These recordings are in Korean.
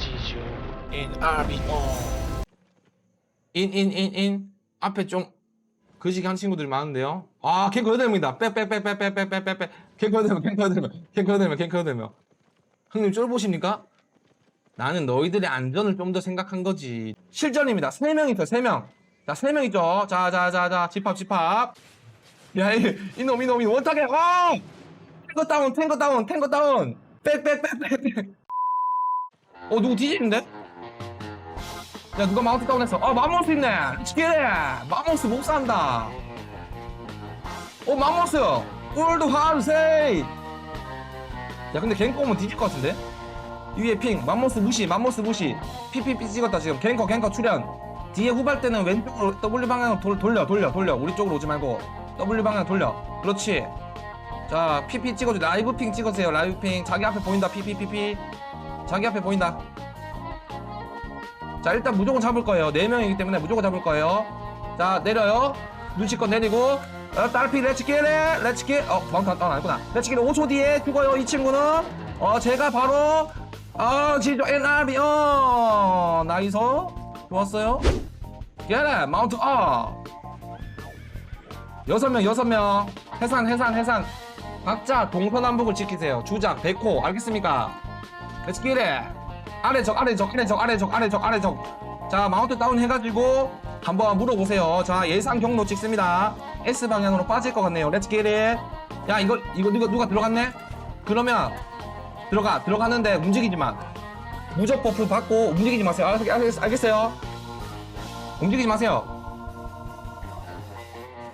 지주 in RBO 인인인인 앞에 좀 거시기 한 친구들이 많은데요. 아 캔커 여덟명이다. 빼빼빼빼빼빼빼빼빼 캔커 여덟명 캔커 여덟명 캔커 여덟명 캔커 여덟명 형님 쫄 보십니까? 나는 너희들의 안전을 좀 더 생각한 거지. 실전입니다. 세명 있어 세 명. 자세명 있죠. 자자자자 집합 집합. 야 이, 이놈 이놈 이놈 원탁에 어! 탱커 다운 탱커 다운 탱커 다운 빼빼빼빼빼 어 누구 뒤지는데? 야 누가 마우스 다운했어? 아 마모스 있네. 치기래. 마모스 못 산다. 어 마모스. 월드 하르세이 야 근데 갱커 오면 뒤질 것 같은데? 위에 핑. 마모스 무시 마모스 무시. 피피피 찍었다 지금. 갱커 갱커 출연. 뒤에 후발 때는 왼쪽으로 W 방향으로 돌, 돌려 돌려 돌려. 우리 쪽으로 오지 말고 W 방향 돌려. 그렇지. 자 PP 찍어줘. 라이브 핑 찍으세요. 라이브 핑. 자기 앞에 보인다. PPPP 자기 앞에 보인다. 자 일단 무조건 잡을 거예요. 4명이기 때문에 무조건 잡을 거예요. 자 내려요. 눈치껏 내리고. 어, 딸피 렛츠기래 렛츠기 어 마운트 다운 아니구나. 렛츠기래 5초 뒤에 죽어요 이 친구는. 어 제가 바로 어 지조 NRB 어 나이스 좋았어요. 얘네 마운트 업. 여섯 명 여섯 명. 해산 해산 해산 각자 동서남북을 지키세요. 주작 백호. 알겠습니까 렛츠기래 아래 적 아래 적 아래 적 아래 적 아래 적 아래 적 자 마운트 다운 해가지고 한번 물어보세요. 자 예상 경로 찍습니다. S 방향으로 빠질 것 같네요. 기릿 야 이거 이거 누가 누가 들어갔네? 그러면 들어가 들어가는데 움직이지 마. 무적 버프 받고 움직이지 마세요. 알, 알, 알겠어요. 움직이지 마세요.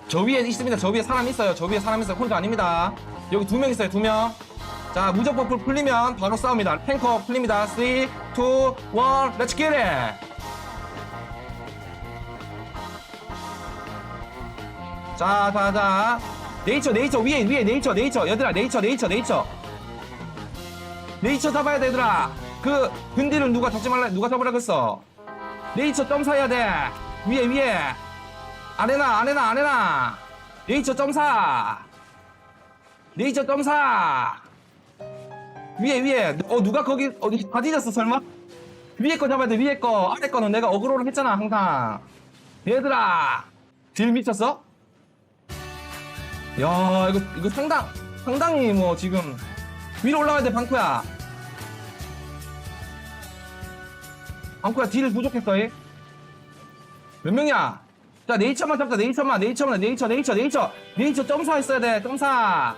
저 위에 있습니다. 저 위에 사람 있어요. 저 위에 사람 있어요. 혼자 아닙니다. 여기 두 명 있어요. 두 명 자, 무적 버프 풀리면 바로 싸웁니다. 탱커 풀립니다. 3, 2, 1, 렛츠 기릿! 자, 자, 자. 네이처, 네이처, 위에, 위에, 네이처, 네이처. 얘들아, 네이처, 네이처, 네이처. 네이처 잡아야 돼, 얘들아. 그, 근디를 누가 잡지 말라, 누가 잡으라 그랬어. 네이처 점사해야 돼. 위에, 위에. 아레나, 아레나, 아레나. 네이처 점사. 네이처 점사. 위에 위에 어 누가 거기 어디 다 뒤졌어 설마? 위에 거 잡아야 돼 위에 거 아래 거는 내가 어그로를 했잖아 항상 얘들아 딜 미쳤어? 야 이거 이거 상당 상당히 뭐 지금 위로 올라가야 돼 방쿠야 방쿠야 딜 부족했어 얘. 몇 명이야? 자 네이처만 잡자 네이처만 네이처만 네이처 네이처 네이처 네이처 점사 했어야 돼 점사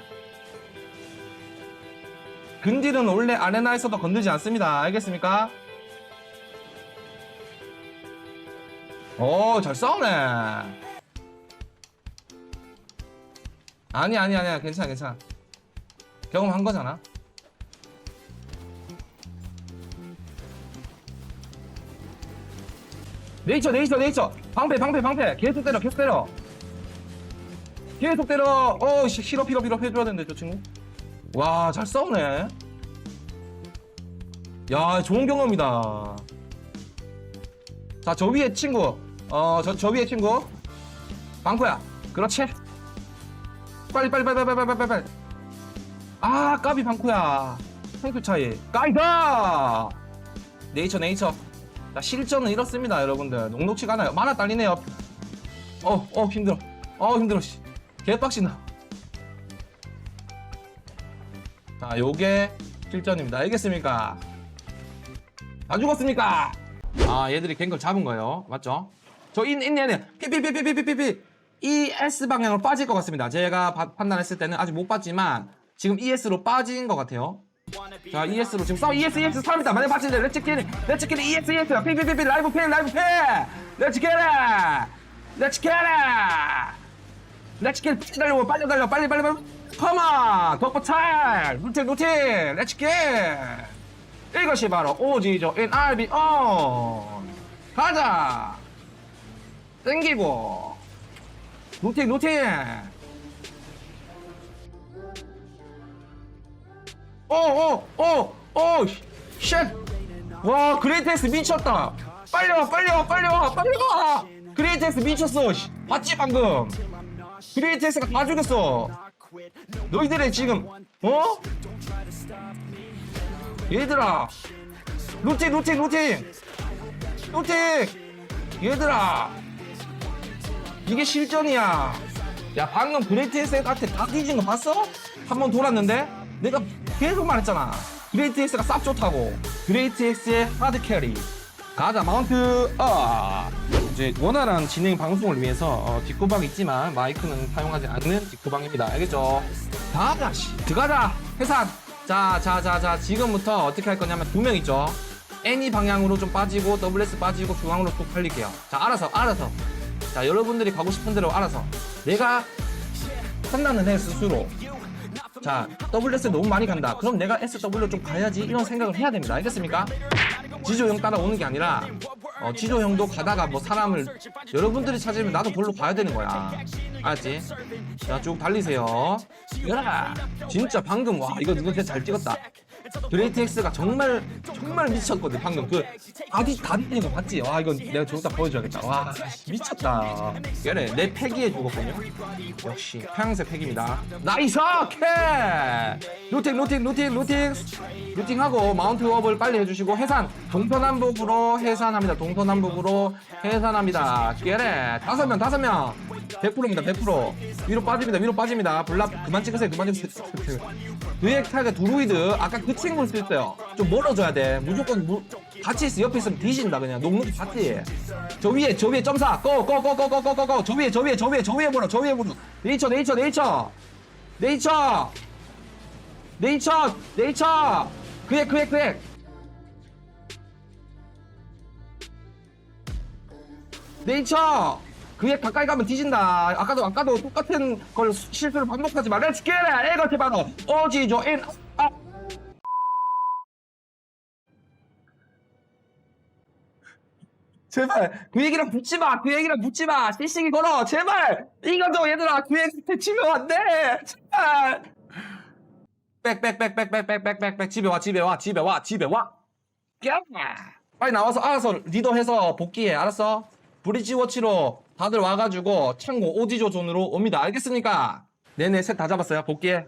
근딜은 원래 아레나에서도 건들지 않습니다. 알겠습니까? 오, 잘 싸우네. 아니, 아니, 아니야. 괜찮아, 괜찮아. 경험한 거잖아. 네이처, 네이처, 네이처. 방패, 방패, 방패. 계속 때려, 계속 때려. 계속 때려. 어, 씨, 히럽, 히럽, 히럽 해줘야 되는데, 저 친구. 와, 잘 싸우네. 야, 좋은 경험이다. 자, 저 위에 친구. 어, 저, 저 위에 친구. 방구야. 그렇지. 빨리, 빨리, 빨리, 빨리, 빨리, 빨리, 빨리. 아, 까비 방구야. 탱크 차이. 까이다! 네이처, 네이처. 자, 실전은 이렇습니다, 여러분들. 녹록치가 않아요. 만화 딸리네요. 어, 어, 힘들어. 어, 힘들어, 씨. 개빡신다. 아, 요게 실전입니다. 알겠습니까? 다 죽었습니까? 아, 얘들이 갱걸 잡은 거예요. 맞죠? 저 인, 인, 얘는 피피피피피피피 ES 방향으로 빠질 것 같습니다. 제가 바, 판단했을 때는 아직 못 봤지만 지금 ES로 빠진 것 같아요. 자, ES로 지금 싸워. ES, ES 사람 있다. 만약 빠지는데 렛츠키리, 렛츠키리 ES, ES. 피피피피 라이브 팬, 라이브 팬. 렛츠키리, 렛츠키리. 렛츠 기릿. 빨리 달려, 빨리 달려, 빨리, 빨리, 빨리. 컴온, 덕보 타임. 루틴, 루틴. 렛츠 기릿. 이것이 바로 오지죠 NRB on 가자 땡기고 루팅 루팅 오오오오 쉣와 그레이테스 미쳤다 빨리 와 빨리 와 빨리 와 빨리 와 그레이테스 미쳤어 씨. 봤지 방금 그레이테스가 다 죽였어. 너희들의 지금 어? 얘들아 루팅 루팅 루팅 루팅 얘들아. 이게 실전이야. 야 방금 그레이트 X한테 다 뒤진 거 봤어? 한 번 돌았는데? 내가 계속 말했잖아. 그레이트 X가 쌉 좋다고. 그레이트 X의 하드 캐리. 가자 마운트 업 이제 원활한 진행 방송을 위해서 어, 뒷구방 있지만 마이크는 사용하지 않는 뒷구방입니다. 알겠죠? 씨 들어가자! 해산! 자자 자 자 지금부터 어떻게 할 거냐면 두 명 있죠? 애니 방향으로 좀 빠지고 WS 빠지고 중앙으로 쭉 팔릴게요. 자 알아서 알아서. 자 여러분들이 가고 싶은 대로 알아서. 내가 판단을 해 스스로. 자 WS 너무 많이 간다. 그럼 내가 SW 좀 가야지 이런 생각을 해야 됩니다. 알겠습니까? 지조 형 따라오는 게 아니라 어, 지조 형도 가다가 뭐 사람을 여러분들이 찾으면 나도 별로 가야 되는 거야 알았지? 자쭉 달리세요. 열아. 진짜 방금 와. 이거 진짜 잘 찍었다. 그레이트 X가 정말 정말 미쳤거든 방금. 그 다디 다디 뛰는 거 봤지? 와 이건 내가 저기다 보여줘야겠다. 와 미쳤다. 그래 내 패기에 죽었군요. 역시 평양새 패기입니다. 나이스! 캐 루팅 루팅 루팅 루팅. 루팅하고 마운트 업을 빨리 해주시고 해산. 동서남북으로 해산합니다. 동서남북으로 해산합니다. 깨래 다섯 명 다섯 명 100%입니다 100% 위로 빠집니다 위로 빠집니다. 블랍 그만 찍으세요 그만 찍으세요. 드랙타가 드루이드 아까 그 친구 쓸 때요. 좀 멀어져야 돼. 무조건 무, 같이 있어 옆에 있으면 뒤진다 그냥. 녹록 파티 저 위에 저 위에 점사. 고고고고고고고 저 위에 저 위에 저 위에 저 위에 보러 저 위에 보러 네이처 네이처 네이처. 네이처. 네이처 네이처. 그래 그래 그래 네이처 그게 가까이 가면 뒤진다 아까도 아까도 똑같은 걸 수- 실수를 반복하지 마 렛츠 겟잇 이것이 바로 오지조 인 아. 제발 그 얘기랑 붙지 마. 그 얘기랑 붙지 마. 실시기 걸어. 제발. 이거도 얘들아 그 얘기한테 치면 안 돼. 제발. 빽빽빽빽빽빽빽빽 집에 와 집에 와 집에 와 집에 와. 야. 빨리 나와서 알아서 리더해서 복귀해. 알았어? 브리지 워치로 다들 와가지고 창고 오지조 존으로 옵니다. 알겠습니까? 네네 셋 다 잡았어요. 복귀해.